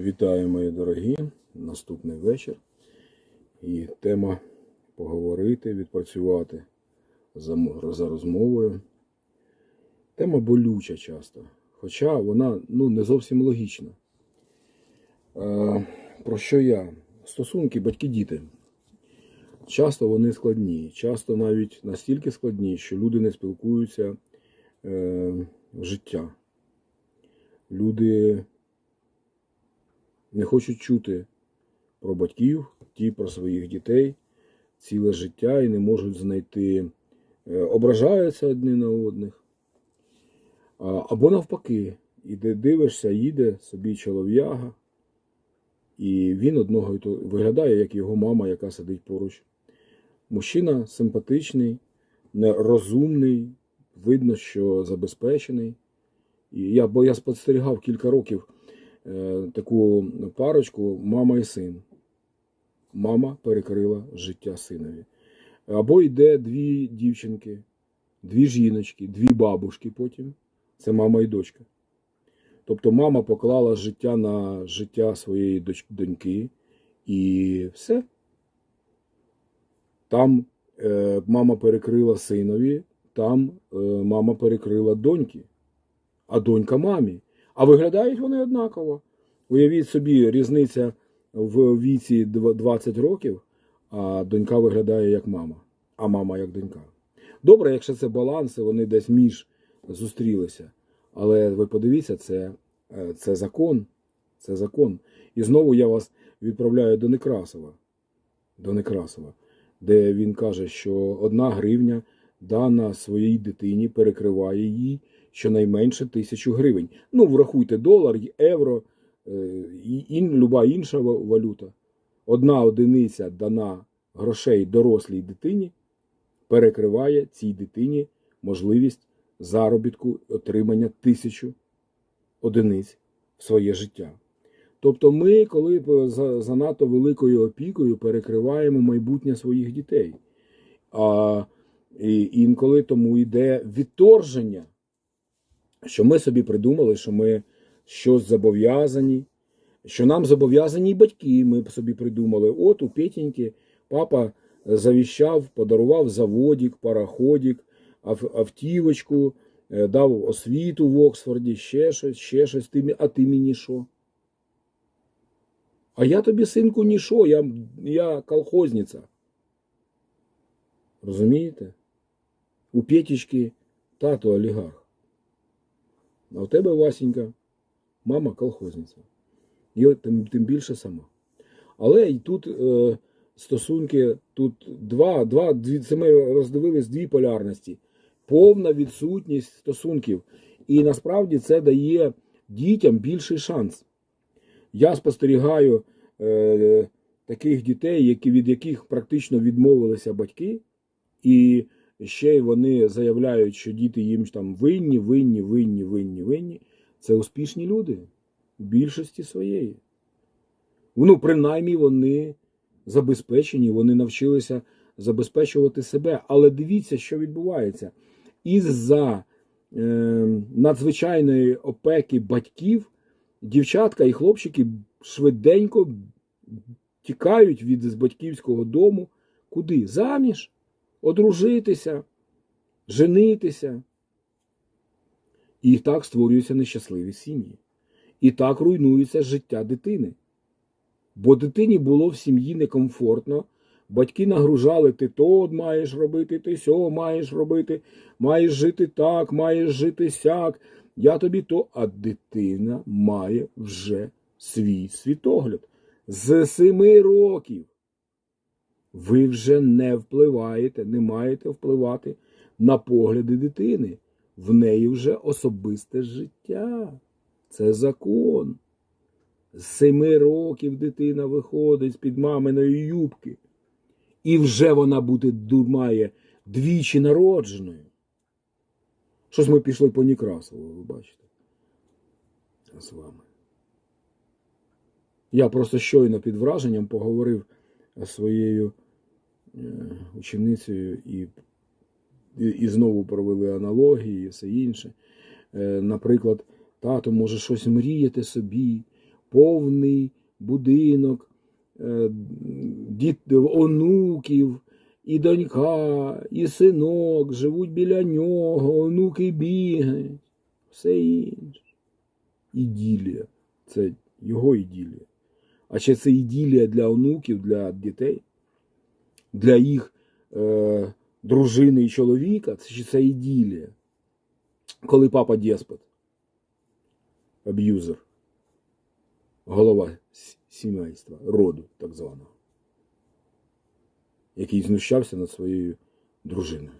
Вітаю, мої дорогі! Наступний вечір. І тема поговорити, відпрацювати за, розмовою. Тема болюча часто, хоча вона ну, не зовсім логічна. Е, про що я? Стосунки батьки-діти. Часто вони складні, часто навіть настільки складні, що люди не спілкуються е, в життя. Люди не хочуть чути про батьків, ті про своїх дітей ціле життя і не можуть знайти, е, ображаються одні на одних. Або навпаки, іде дивишся, їде собі чолов'яга, і він одного і виглядає, як його мама, яка сидить поруч. Мужчина симпатичний, розумний, видно, що забезпечений. І я, бо я спостерігав кілька років таку парочку мама і син. Мама перекрила життя синові. Або йде дві дівчинки, дві жіночки, дві бабушки потім. Це мама і дочка. Тобто мама поклала життя на життя своєї доньки, і все. Там е, мама перекрила синові, там е, мама перекрила доньки, а донька мамі. А виглядають вони однаково. Уявіть собі, різниця в віці 20 років, а донька виглядає як мама, а мама як донька. Добре, якщо це баланси, вони десь між зустрілися. Але ви подивіться, це, е, це закон. Це закон. І знову я вас відправляю до Некрасова. До Некрасова, де він каже, що одна гривня дана своїй дитині перекриває їй щонайменше тисячу гривень. Ну, врахуйте долар, євро, е, і ін, люба інша валюта. Одна одиниця дана грошей дорослій дитині перекриває цій дитині можливість заробітку отримання тисячу одиниць в своє життя. Тобто ми, коли за занадто великою опікою перекриваємо майбутнє своїх дітей. А інколи тому йде відторження, що ми собі придумали, що ми щось зобов'язані, що нам зобов'язані і батьки. Ми собі придумали. От у Петеньки папа завіщав, подарував заводик, пароходик, ав- автівочку, е, дав освіту в Оксфорді, ще щось, ще щось. А ти мені що? А я тобі, синку, нішо, я, я колхозниця. Розумієте? У Петічки тато олігарх. А у тебе, Васенька, мама колхозниця. І от тим, тим більше сама. Але і тут е, стосунки, тут два, два, дві, це ми роздивились дві полярності. Повна відсутність стосунків. І насправді це дає дітям більший шанс. Я спостерігаю е, таких дітей, які, від яких практично відмовилися батьки, і ще й вони заявляють, що діти їм там винні, винні, винні, винні, винні. Це успішні люди в більшості своєї. Ну, принаймні, вони забезпечені, вони навчилися забезпечувати себе. Але дивіться, що відбувається. Із-за е, надзвичайної опеки батьків дівчатка і хлопчики швиденько тікають від батьківського дому. Куди? Заміж, одружитися, женитися. І так створюються нещасливі сім'ї. І так руйнується життя дитини. Бо дитині було в сім'ї некомфортно. Батьки нагружали, ти то маєш робити, ти сьо маєш робити, маєш жити так, маєш жити сяк. Я тобі то, а дитина має вже свій світогляд. З семи років ви вже не впливаєте, не маєте впливати на погляди дитини. В неї вже особисте життя. Це закон. З семи років дитина виходить з-під маминої юбки. І вже вона буде думає двічі народженою. Щось ми пішли по Некрасову, ви бачите. З вами. Я просто щойно під враженням поговорив з своєю е, ученицею і, і, знову провели аналогії і все інше. Е, Наприклад, тато може щось мріяти собі, повний будинок, е, діт, онуків, і донька, і синок живуть біля нього, онуки бігають, все інше. Іділія. Це його іділія. А чи це іділія для онуків, для дітей, для їх е, дружини і чоловіка, це чи це іділія? Коли папа деспот, аб'юзер, голова сімейства, роду так званого, який знущався над своєю дружиною.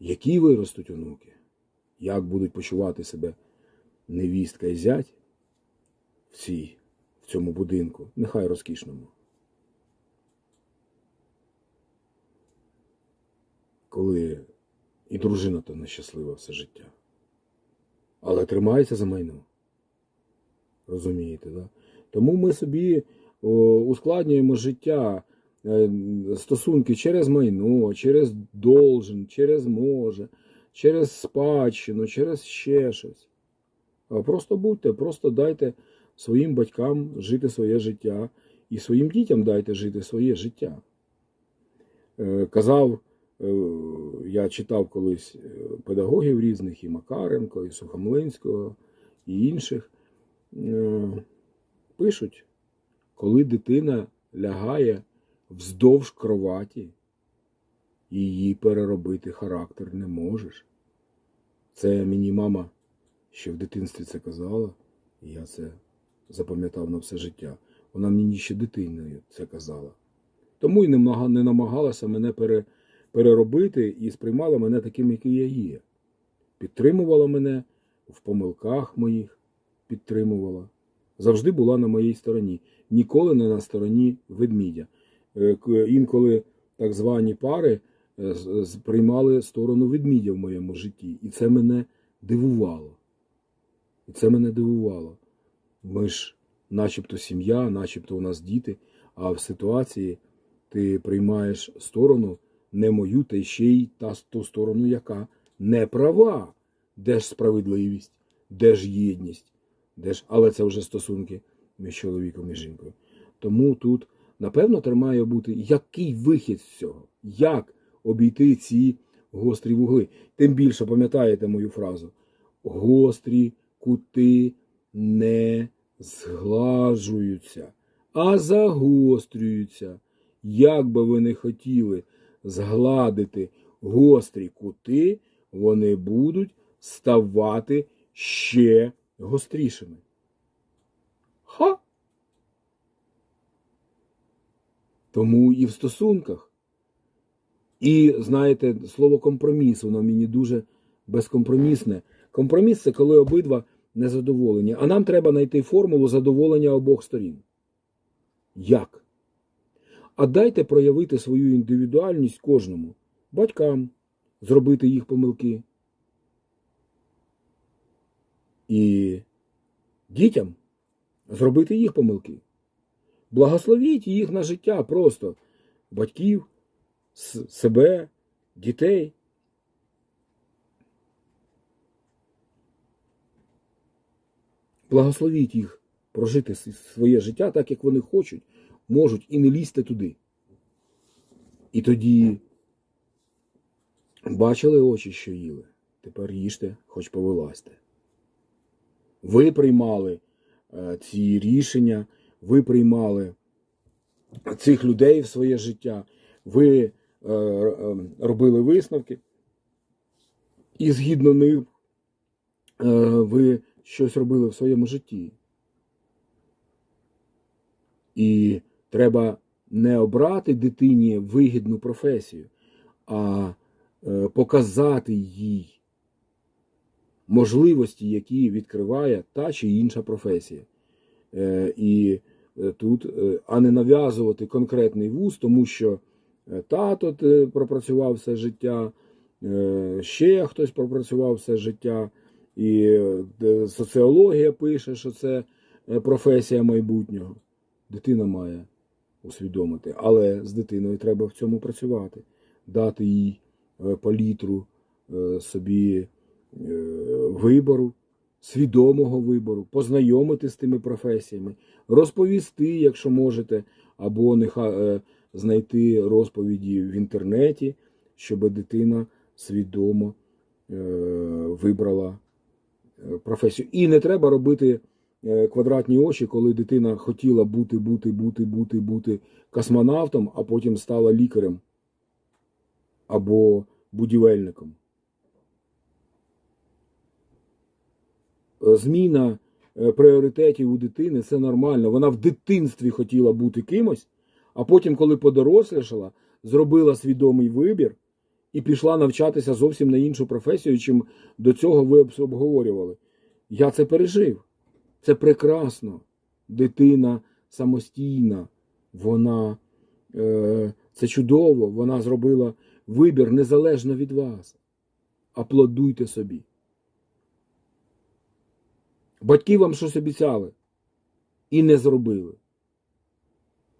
Які виростуть онуки? Як будуть почувати себе невістка і зять в, цій, в цьому будинку, нехай розкішному? Коли і дружина то нещаслива все життя. Але тримається за майно. Розумієте, да? Тому ми собі о, ускладнюємо життя, е, стосунки через майно, через должен, через може, через спадщину, через ще щось. Просто будьте, просто дайте своїм батькам жити своє життя і своїм дітям дайте жити своє життя. Е, Казав, е, я читав колись е, педагогів різних, і Макаренко, і Сухомлинського, і інших. Пишуть, коли дитина лягає вздовж кроваті, її переробити характер не можеш. Це мені мама ще в дитинстві це казала, і я це запам'ятав на все життя. Вона мені ще дитиною це казала. Тому і не намагалася мене пере, переробити і сприймала мене таким, який я є. Підтримувала мене в помилках моїх, підтримувала. Завжди була на моїй стороні. Ніколи не на стороні ведмідя. Е, Інколи так звані пари е, з- з- приймали сторону ведмідя в моєму житті. І це мене дивувало. І це мене дивувало. Ми ж, начебто, сім'я, начебто у нас діти, а в ситуації ти приймаєш сторону не мою, та ще й та ту сторону, яка не права. Де ж справедливість, де ж єдність, де ж... але це вже стосунки між чоловіком і жінкою. Тому тут, напевно, треба має бути який вихід з цього, як обійти ці гострі вугли. Тим більше пам'ятаєте мою фразу: гострі кути не зглажуються, а загострюються. Як би ви не хотіли згладити гострі кути, вони будуть ставати ще гострішими. Ха! Тому і в стосунках. І знаєте, слово компроміс, воно мені дуже безкомпромісне. Компроміс це коли обидва незадоволені. А нам треба знайти формулу задоволення обох сторін. Як? А дайте проявити свою індивідуальність кожному, батькам, зробити їх помилки. І дітям зробити їх помилки. Благословіть їх на життя просто батьків, себе, дітей. Благословіть їх прожити своє життя так, як вони хочуть, можуть, і не лізьте туди. І тоді бачили очі, що їли. Тепер їжте, хоч повилазьте. Ви приймали е, ці рішення, ви приймали цих людей в своє життя, ви е, е, робили висновки, і згідно них е, ви щось робили в своєму житті. І треба не обрати дитині вигідну професію, а е, показати їй можливості, які відкриває та чи інша професія. Е, І е, тут, а не нав'язувати конкретний вуз, тому що тато пропрацював все життя, ще хтось пропрацював все життя, і е, соціологія пише, що це е, професія майбутнього. Дитина має усвідомити, але з дитиною треба в цьому працювати, дати їй е, палітру собі вибору, свідомого вибору, познайомити з тими професіями, розповісти, якщо можете, або нехай знайти розповіді в інтернеті, щоб дитина свідомо вибрала професію. І не треба робити е, квадратні очі, коли дитина хотіла бути, бути, бути, бути, бути космонавтом, а потім стала лікарем або будівельником. Зміна е, пріоритетів у дитини це нормально. Вона в дитинстві хотіла бути кимось, а потім, коли подорослішала, зробила свідомий вибір і пішла навчатися зовсім на іншу професію, чим до цього ви обговорювали. Я це пережив. Це прекрасно. Дитина самостійна, вона е, це чудово, вона зробила вибір незалежно від вас. Аплодуйте собі. Батьки вам щось обіцяли і не зробили.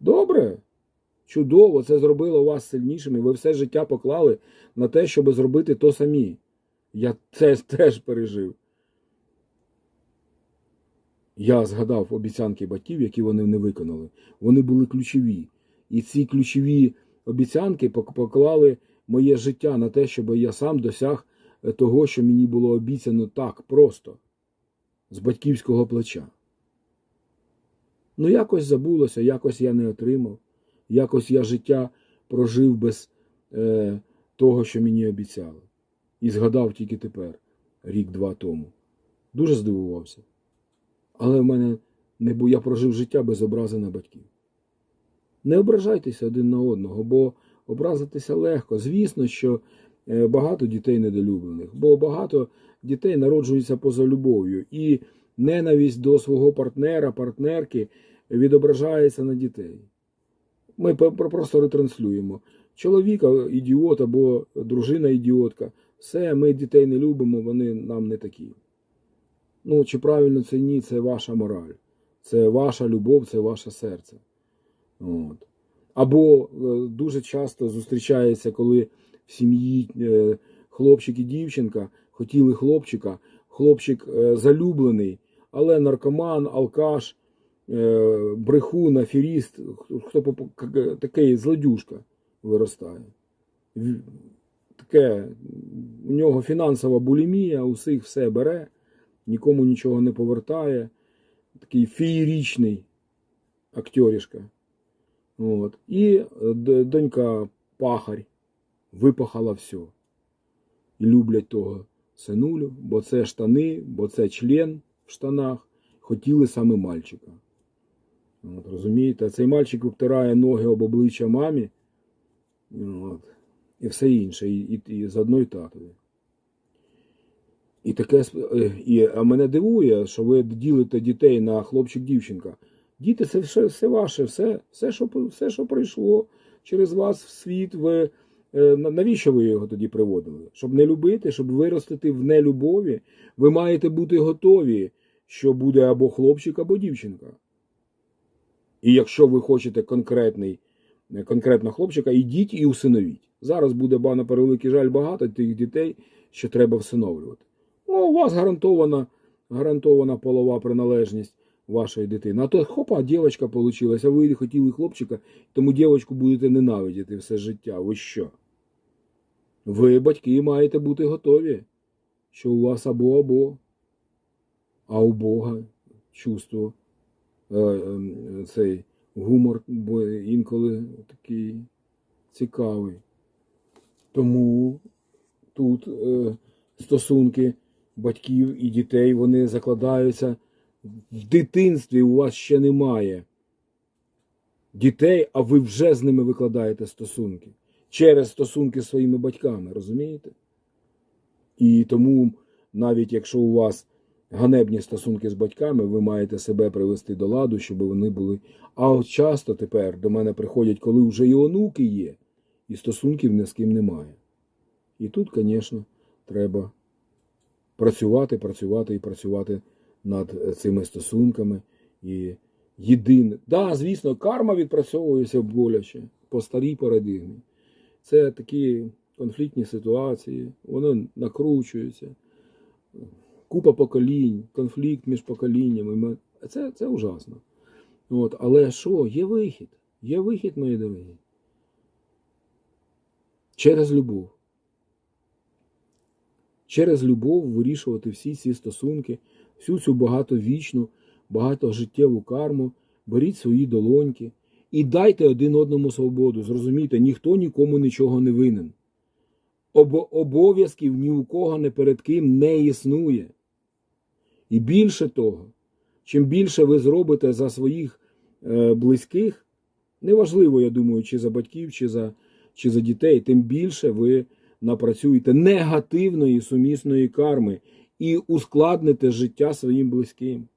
Добре, чудово, це зробило вас сильнішими. Ви все життя поклали на те, щоб зробити то самі. Я це теж пережив. Я згадав обіцянки батьків, які вони не виконали. Вони були ключові. І ці ключові обіцянки поклали моє життя на те, щоб я сам досяг е, того, що мені було обіцяно так просто, з батьківського плеча. Ну, якось забулося, якось я не отримав, якось я життя прожив без е, того, що мені обіцяли. І згадав тільки тепер, рік-два тому. Дуже здивувався. Але в мене не бу... я прожив життя без образи на батьків. Не ображайтеся один на одного, бо образитися легко. Звісно, що е, багато дітей недолюблених, бо багато дітей народжуються поза любов'ю. І ненависть до свого партнера, партнерки відображається на дітей. Ми просто ретранслюємо. Чоловіка ідіот або дружина ідіотка. Все, ми дітей не любимо, вони нам не такі. Ну, чи правильно це ні, це ваша мораль. Це ваша любов, це ваше серце. От. Або е, дуже часто зустрічається, коли в сім'ї е, хлопчик і дівчинка хотіли хлопчика, хлопчик е, залюблений, але наркоман, алкаш, брехун, аферіст, хто такий злодюжка виростає. Таке, у нього фінансова булімія, усіх все бере, нікому нічого не повертає. Такий феєрічний актерішка. От. І е, донька пахарь випахала все. І люблять того синулю, бо це штани, бо це член в штанах. Хотіли саме мальчика. От, розумієте? Цей мальчик обтирає ноги об обличчя мамі. От, і все інше, і, і, і заодно й татові. І таке, е, і, а мене дивує, що ви ділите дітей на хлопчик-дівчинка. Діти це все, все ваше, все, все, що, все, що прийшло через вас в світ. Ви, е, навіщо ви його тоді приводили? Щоб не любити, щоб виростити в нелюбові, ви маєте бути готові, що буде або хлопчик, або дівчинка. І якщо ви хочете конкретний, е, конкретно хлопчика, ідіть і усиновіть. Зараз буде ба, на превеликий жаль багато тих дітей, що треба всиновлювати. Ну, у вас гарантована, гарантована полова приналежність вашої дитини. А то хопа, дівчинка получилась, а ви хотіли хлопчика, тому дівчинку будете ненавидіти все життя. Ви що? Ви, батьки, маєте бути готові, що у вас або або, а у Бога чувство, цей гумор, бо інколи такий цікавий. Тому тут е, стосунки батьків і дітей вони закладаються в дитинстві. У вас ще немає дітей, а ви вже з ними викладаєте стосунки через стосунки з своїми батьками, розумієте? І тому, навіть якщо у вас ганебні стосунки з батьками, ви маєте себе привести до ладу, щоб вони були. А от часто тепер до мене приходять, коли вже і онуки є, і стосунків ні з ким немає. І тут, звісно, треба працювати, працювати і працювати над цими стосунками. І єдине. Да, звісно, карма відпрацьовується боляче по старій парадигмі. Це такі конфліктні ситуації, воно накручується. Купа поколінь, конфлікт між поколіннями. Це, це ужасно. От, але що, є вихід. Є вихід, мої дорогі. Через любов. Через любов вирішувати всі ці стосунки, всю цю багатовічну, багатожиттєву карму, беріть свої долоньки і дайте один одному свободу. Зрозумійте, ніхто нікому нічого не винен. Обо- обов'язків ні у кого не перед ким не існує. І більше того, чим більше ви зробите за своїх е, близьких, неважливо, я думаю, чи за батьків, чи за, чи за дітей, тим більше ви напрацюєте негативної сумісної карми і ускладните життя своїм близьким.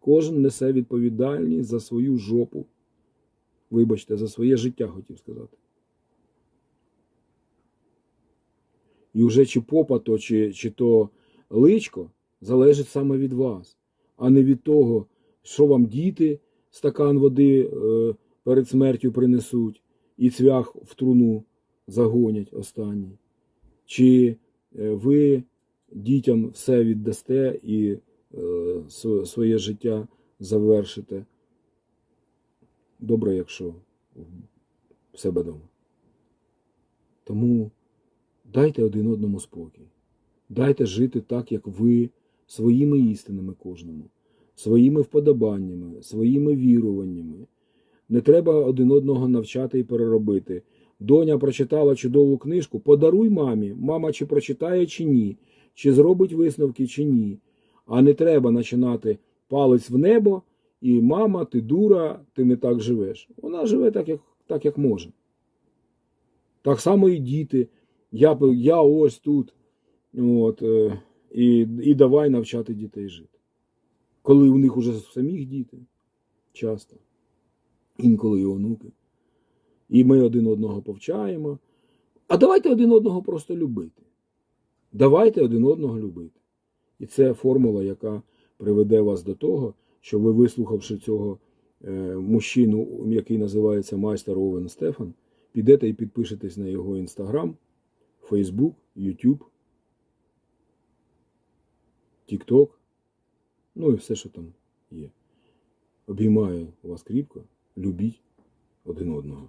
Кожен несе відповідальність за свою жопу. Вибачте, за своє життя хотів сказати. І вже чи попа то, чи, чи то личко залежить саме від вас, а не від того, що вам діти стакан води е, перед смертю принесуть і цвях в труну загонять останній. Чи е, ви дітям все віддасте і е, своє життя завершите? Добре, якщо в себе вдома. Тому дайте один одному спокій. Дайте жити так, як ви, своїми істинами кожному, своїми вподобаннями, своїми віруваннями. Не треба один одного навчати і переробити. Доня прочитала чудову книжку, подаруй мамі, мама чи прочитає, чи ні, чи зробить висновки, чи ні. А не треба починати палець в небо, і мама, ти дура, ти не так живеш. Вона живе так, як, так, як може. Так само і діти. Я, я ось тут. От, і, і давай навчати дітей жити. Коли у них уже самих діти, часто, інколи і онуки. І ми один одного повчаємо. А давайте один одного просто любити. Давайте один одного любити. І це формула, яка приведе вас до того, що ви, вислухавши цього е, мужчину, який називається майстер Овен Стефан, підете і підпишетесь на його інстаграм, Фейсбук, Ютуб, Тікток, ну і все, що там є. Обіймаю вас кріпко, любіть один одного.